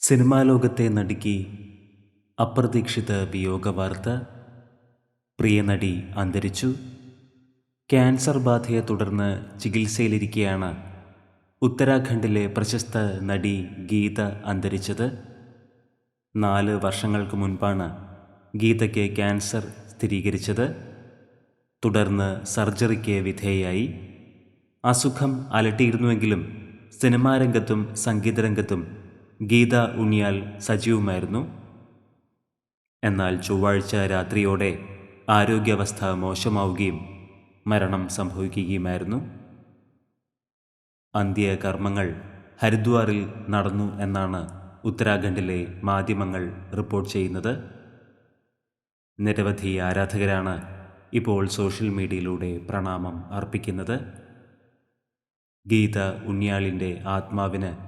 Cinema ലോകത്തെ നടുക്കി അപ്രതീക്ഷിത വിയോഗവാർത്ത. പ്രിയ നടി അന്തരിച്ചു. ക്യാൻസർ ബാധയെ തുടർന്ന് ചികിത്സയിലിരിക്കെയാണ് ഉത്തരാഖണ്ഡിലെ പ്രശസ്ത നടി ഗീത അന്തരിച്ചത്. നാല് വർഷങ്ങൾക്ക് മുൻപാണ് ഗീതയ്ക്ക് ക്യാൻസർ സ്ഥിരീകരിച്ചത്. തുടർന്ന് സർജറിക്ക് വിധേയായി. അസുഖം അലട്ടിയിരുന്നുവെങ്കിലും സിനിമാരംഗത്തും സംഗീതരംഗത്തും ഗീത ഉണ്ണിയാൽ സജീവമായിരുന്നു. എന്നാൽ ചൊവ്വാഴ്ച രാത്രിയോടെ ആരോഗ്യാവസ്ഥ മോശമാവുകയും മരണം സംഭവിക്കുകയുമായിരുന്നു. അന്ത്യകർമ്മങ്ങൾ ഹരിദ്വാറിൽ നടന്നു എന്നാണ് ഉത്തരാഖണ്ഡിലെ മാധ്യമങ്ങൾ റിപ്പോർട്ട് ചെയ്യുന്നത്. നിരവധി ആരാധകരാണ് ഇപ്പോൾ സോഷ്യൽ മീഡിയയിലൂടെ പ്രണാമം അർപ്പിക്കുന്നത്. ഗീത ഉണ്ണിയാളിന്റെ ആത്മാവിന്